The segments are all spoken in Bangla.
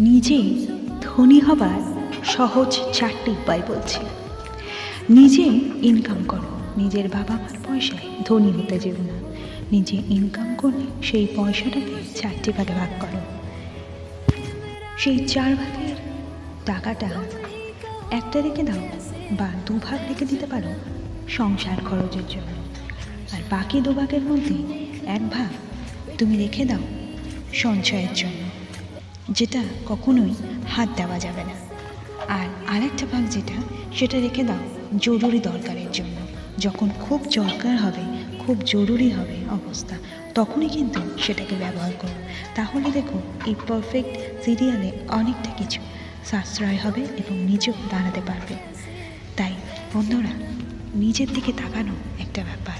নিজে ধনী হবার সহজ চারটি উপায় বলছি। নিজে ইনকাম করো, নিজের বাবা মার পয়সায় ধনী হতে যেও না। নিজে ইনকাম করে সেই পয়সাটাকে চারটি ভাগে ভাগ করো। সেই চার ভাগের টাকাটা একটা রেখে দাও বা দু ভাগ রেখে দিতে পারো সংসার খরচের জন্য। আর বাকি দুভাগের মধ্যে এক ভাগ তুমি রেখে দাও সঞ্চয়ের জন্য। যেটা কখনোই হাত দেওয়া যাবে না। আর আরেকটা ভাগ যেটা, সেটা রেখে দাও জরুরি দরকারের জন্য। যখন খুব দরকার হবে, খুব জরুরি হবে অবস্থা, তখনই কিন্তু সেটাকে ব্যবহার করো। তাহলে দেখো এই পারফেক্ট সিরিয়ালে অনেকটা কিছু সাশ্রয় হবে এবং নিজেও দাঁড়াতে পারবে। তাই বন্ধুরা, নিজের দিকে তাকানো একটা ব্যাপার।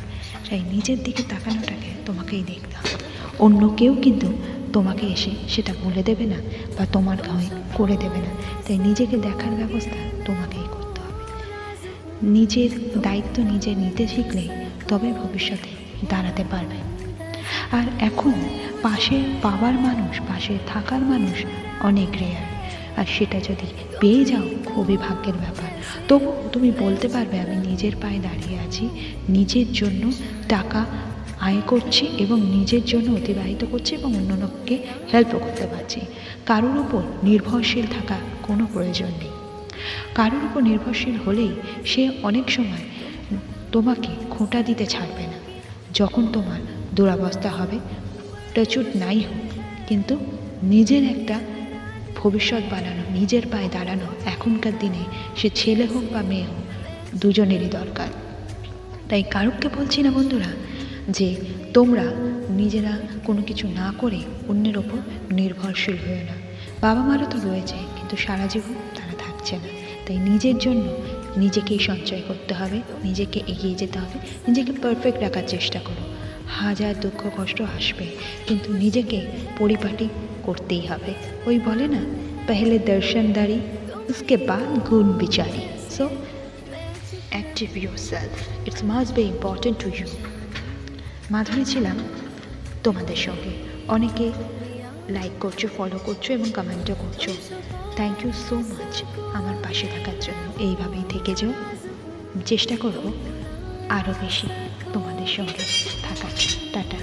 তাই নিজের দিকে তাকানোটাকে তোমাকেই দেখতে হবে। অন্য কেউ কিন্তু তোমাকে এসে সেটা বলে দেবে না বা তোমার হয়ে করে দেবে না। তাই নিজেকে দেখার ব্যবস্থা তোমাকেই করতে হবে। নিজের দায়িত্ব নিজে নিতে শিখলে তবে ভবিষ্যতে দাঁড়াতে পারবে। আর এখন পাশে পাওয়ার মানুষ, পাশে থাকার মানুষ অনেক রেয়ার আর সেটা যদি পেয়ে যাও, খুবই ভাগ্যের ব্যাপার। তবু তুমি বলতে পারবে, আমি নিজের পায়ে দাঁড়িয়ে আছি, নিজের জন্য টাকা আয় করছি এবং নিজের জন্য অতিবাহিত করছি এবং অন্য লোককে হেল্পও করতে পারছি। কারোর উপর নির্ভরশীল থাকা কোনো প্রয়োজন নেই। কারোর উপর নির্ভরশীল হলেই সে অনেক সময় তোমাকে খোঁটা দিতে ছাড়বে না। যখন তোমার দুরাবস্থা হবে, প্রচুর নাই হোক, কিন্তু নিজের একটা ভবিষ্যৎ বানানো, নিজের পায়ে দাঁড়ানো, এখনকার দিনে সে ছেলে হোক বা মেয়ে হোক, দুজনেরই দরকার। তাই কারুককে বলছি না বন্ধুরা যে তোমরা নিজেরা কোনো কিছু না করে অন্যের ওপর নির্ভরশীল হয়ে না। বাবা মারও তো রয়েছে, কিন্তু সারা জীবন তারা থাকছে না। তাই নিজের জন্য নিজেকেই সঞ্চয় করতে হবে, নিজেকে এগিয়ে যেতে হবে, নিজেকে পারফেক্ট রাখার চেষ্টা করো। হাজার দুঃখ কষ্ট আসবে, কিন্তু নিজেকে পরিপাটি করতেই হবে। ওই বলে না, পেহলে দর্শনদারি উসকে বাদ গুণ বিচারি। So active yourself it's must be important to you Madhuri ছিলাম তোমাদের সঙ্গে। অনেকে লাইক করছ ফলো করছ এবং কমেন্টও করছ। থ্যাংক ইউ সো মাচ আমার পাশে থাকার জন্য। এইভাবেই থেকে যাও। চেষ্টা করব আরও বেশি তোমাদের সঙ্গে থাকার টাটা।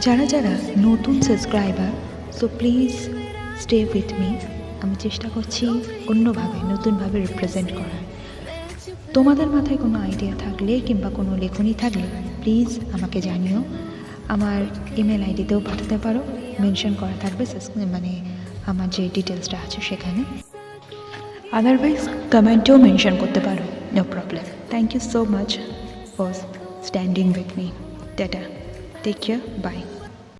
যারা যারা নতুন subscriber so please stay with me আমি চেষ্টা করছি অন্যভাবে, নতুনভাবে রিপ্রেজেন্ট করার। তোমাদের মাথায় কোনো আইডিয়া থাকলে কিংবা কোনো লেখনী থাকলে প্লিজ আমাকে জানিও। আমার ইমেল আইডিতেও পাঠাতে পারো। মেনশন করা থাকবে মানে আমার যে ডিটেলসটা আছে সেখানে। আদারওয়াইজ কমেন্টেও মেনশন করতে পারো। No problem thank you so much for standing with me tata take care bye